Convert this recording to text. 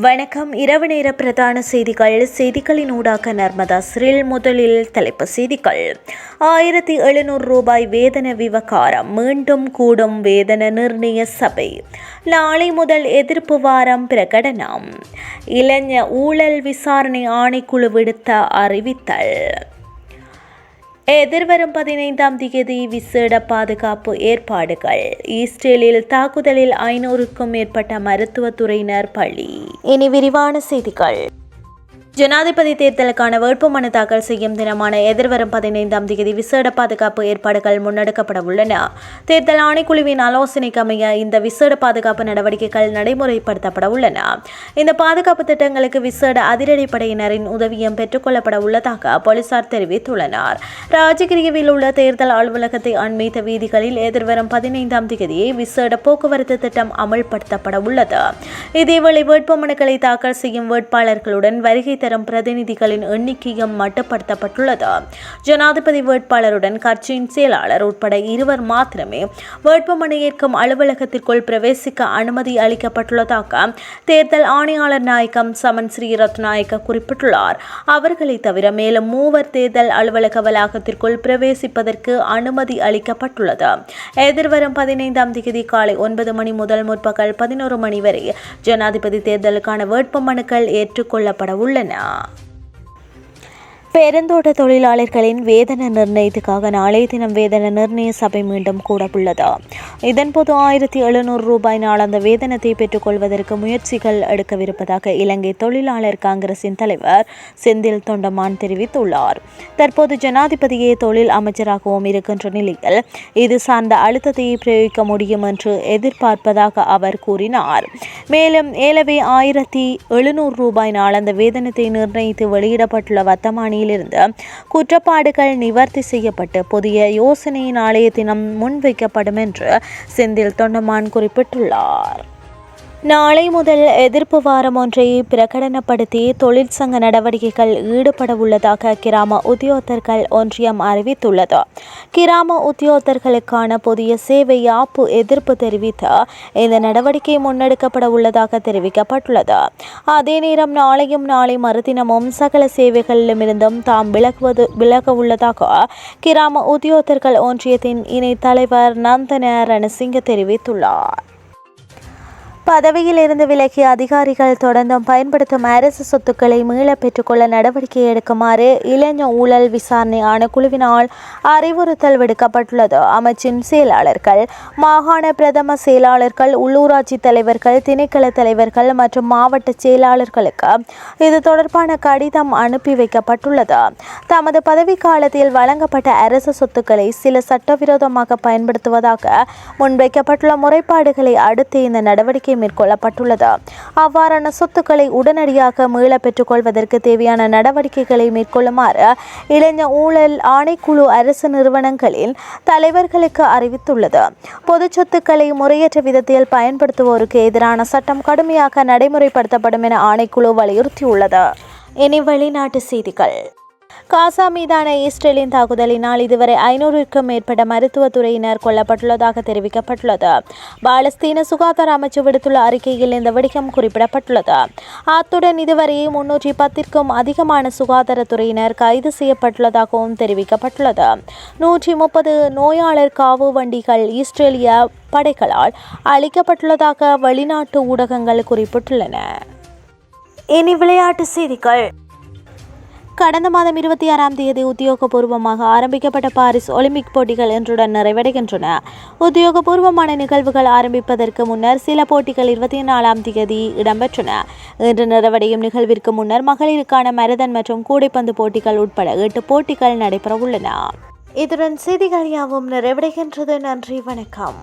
வணக்கம். இரவு நேர பிரதான செய்திகள். செய்திகளின் ஊடாக நர்மதா சிறில் முதலில் தலைப்பு செய்திகள். ஆயிரத்தி எழுநூறு ரூபாய் வேதன விவகாரம். மீண்டும் கூடும் வேதன நிர்ணய சபை. நாளை முதல் எதிர்ப்பு வாரம் பிரகடனம். இளைஞ ஊழல் விசாரணை ஆணைக்குழு விடுத்த அறிவித்தல். எதிர்வரும் பதினைந்தாம் தேதி விசேட பாதுகாப்பு ஏற்பாடுகள். ஈஸ்டேலில் தாக்குதலில் ஐநூறுக்கும் மேற்பட்ட மருத்துவத்துறையினர் பலி. இனி விரிவான செய்திகள். ஜனாதிபதி தேர்தலுக்கான வேட்புமனு தாக்கல் செய்யும் தினமான எதிர்வரும் பதினைந்தாம் தேதி விசேட பாதுகாப்பு ஏற்பாடுகள் முன்னெடுக்கப்பட உள்ளன. தேர்தல் ஆணைக்குழுவின் ஆலோசனைக்கு அமைய இந்த விசேட பாதுகாப்பு நடவடிக்கைகள் நடைமுறைப்படுத்தப்பட உள்ளன. இந்த பாதுகாப்பு திட்டங்களுக்கு விசேட அதிரடிப்படையினரின் உதவியும் பெற்றுக்கொள்ளப்பட உள்ளதாக போலீசார் தெரிவித்துள்ளனர். ராஜகிரியவில் உள்ள தேர்தல் அலுவலகத்தை அண்மைத்த வீதிகளில் எதிர்வரும் பதினைந்தாம் தேதியை விசேட போக்குவரத்து திட்டம் அமல்படுத்தப்பட உள்ளது. இதேவேளை வேட்புமனுக்களை தாக்கல் செய்யும் வேட்பாளர்களுடன் வருகை தரும் பிரதிநிதிகளின் எண்ணிக்கையும் மட்டுப்படுத்தப்பட்டுள்ளது. ஜனாதிபதி வேட்பாளருடன் கட்சியின் செயலாளர் உட்பட இருவர் மாத்திரமே வேட்புமனு ஏற்கும் அலுவலகத்திற்குள் பிரவேசிக்க அனுமதி அளிக்கப்பட்டுள்ளதாக தேர்தல் ஆணையாளர் நாயகம் சமன் ஸ்ரீ ரத்நாயக்க குறிப்பிட்டுள்ளார். அவர்களை தவிர மேலும் மூவர் தேர்தல் அலுவலக வளாகத்திற்குள் பிரவேசிப்பதற்கு அனுமதி அளிக்கப்பட்டுள்ளது. எதிர்வரும் பதினைந்தாம் தேதி காலை ஒன்பது மணி முதல் முற்பகல் பதினோரு மணி வரை ஜனாதிபதி தேர்தலுக்கான வேட்புமனுக்கள் ஏற்றுக்கொள்ளப்பட உள்ளன. 啊。பெருந்தோட்ட தொழிலாளர்களின் வேதன நிர்ணயத்துக்காக நாளைய தினம் வேதன நிர்ணய சபை மீண்டும் கூடவுள்ளது. இதன்போது ஆயிரத்தி எழுநூறு ரூபாய் நாளாந்த வேதனத்தை பெற்றுக்கொள்வதற்கு முயற்சிகள் எடுக்கவிருப்பதாக இலங்கை தொழிலாளர் காங்கிரசின் தலைவர் செந்தில் தொண்டமான் தெரிவித்துள்ளார். தற்போது ஜனாதிபதியே தொழில் அமைச்சராகவும் இருக்கின்ற நிலையில் இது சார்ந்த அழுத்தத்தை பிரயோகிக்க முடியும் என்று எதிர்பார்ப்பதாக அவர் கூறினார். மேலும் ஏலவே ஆயிரத்தி எழுநூறு ரூபாய் நாளாந்த வேதனத்தை நிர்ணயித்து வெளியிடப்பட்டுள்ள வத்தமானியில் இருந்து குற்றப்பாடுகள் நிவர்த்தி செய்யப்பட்டு புதிய யோசனை நாளைய தினம் முன்வைக்கப்படும் என்று செந்தில் தொண்டமான் குறிப்பிட்டுள்ளார். நாளை முதல் எதிர்ப்பு வாரம் ஒன்றை பிரகடனப்படுத்தி தொழிற்சங்க நடவடிக்கைகள் ஈடுபட உள்ளதாக கிராம உத்தியோகத்தர்கள் ஒன்றியம் அறிவித்துள்ளது. கிராம உத்தியோகத்தர்களுக்கான புதிய சேவை ஆப்பு எதிர்ப்பு தெரிவித்து இந்த நடவடிக்கை முன்னெடுக்கப்பட உள்ளதாக தெரிவிக்கப்பட்டுள்ளது. அதே நேரம் நாளையும் நாளை மறுதினமும் சகல சேவைகளிலும் இருந்தும் தாம் விலகுவது விலக உள்ளதாக கிராம உத்தியோகத்தர்கள் ஒன்றியத்தின் இணை தலைவர் நந்தன ரணசிங்க தெரிவித்துள்ளார். பதவியில் இருந்து விலகிய அதிகாரிகள் தொடர்ந்தும் பயன்படுத்தும் அரசு சொத்துக்களை மீள பெற்றுக்கொள்ள நடவடிக்கை எடுக்குமாறு இளைஞ ஊழல் விசாரணை ஆணைக்குழுவினால் அறிவுறுத்தல் விடுக்கப்பட்டுள்ளது. அமைச்சின் செயலாளர்கள் மாகாண பிரதம செயலாளர்கள் உள்ளூராட்சி தலைவர்கள் திணைக்கள தலைவர்கள் மற்றும் மாவட்ட செயலாளர்களுக்கு இது தொடர்பான கடிதம் அனுப்பி வைக்கப்பட்டுள்ளது. தமது பதவி காலத்தில் வழங்கப்பட்ட அரசு சொத்துக்களை சில சட்டவிரோதமாக பயன்படுத்துவதாக முன்வைக்கப்பட்டுள்ள முறைப்பாடுகளை அடுத்து இந்த நடவடிக்கை மேற்கொள்ளப்பட்டுள்ளது. அவ்வாறான சொத்துக்களை உடனடியாக மீள பெற்றுக்கொள்வதற்கு தேவையான நடவடிக்கைகளை மேற்கொள்ளுமாறு இளைஞ ஊழல் ஆணைக்குழு அரசு நிறுவனங்களின் தலைவர்களுக்கு அறிவித்துள்ளது. பொது சொத்துக்களை முறையற்ற விதத்தில் பயன்படுத்துவோருக்கு எதிரான சட்டம் கடுமையாக நடைமுறைப்படுத்தப்படும் என ஆணைக்குழு வலியுறுத்தியுள்ளது. இனி வெளிநாட்டு செய்திகள். காசா மீதான இஸ்ரேலின் தாக்குதலினால் இதுவரை ஐநூறுக்கும் மேற்பட்ட மருத்துவத்துறையினர் கொல்லப்பட்டுள்ளதாக தெரிவிக்கப்பட்டுள்ளது. பாலஸ்தீன சுகாதார அமைச்சு விடுத்துள்ள அறிக்கையில் இந்த வெடிக்கம் குறிப்பிடப்பட்டுள்ளது. அத்துடன் இதுவரை முன்னூற்றி பத்திற்கும் அதிகமான சுகாதாரத்துறையினர் கைது செய்யப்பட்டுள்ளதாகவும் தெரிவிக்கப்பட்டுள்ளது. நூற்றி முப்பது நோயாளர் காவு வண்டிகள் இஸ்ரேலிய படைகளால் அளிக்கப்பட்டுள்ளதாக வெளிநாட்டு ஊடகங்கள் குறிப்பிட்டுள்ளன. இனி விளையாட்டு செய்திகள். கடந்த மாதம் இருபத்தி ஆறாம் தேதி உத்தியோகபூர்வமாக ஆரம்பிக்கப்பட்ட பாரிஸ் ஒலிம்பிக் போட்டிகள் இன்றுடன் நிறைவடைகின்றன. உத்தியோகபூர்வமான நிகழ்வுகள் ஆரம்பிப்பதற்கு முன்னர் சில போட்டிகள் இருபத்தி நாலாம் தேதி இடம்பெற்றன. இன்று நிறைவடையும் நிகழ்விற்கு முன்னர் மகளிருக்கான மரதன் மற்றும் கூடைப்பந்து போட்டிகள் உட்பட எட்டு போட்டிகள் நடைபெறவுள்ளன. இதுடன் செய்திகள் யாவும் நிறைவடைகின்றது. நன்றி வணக்கம்.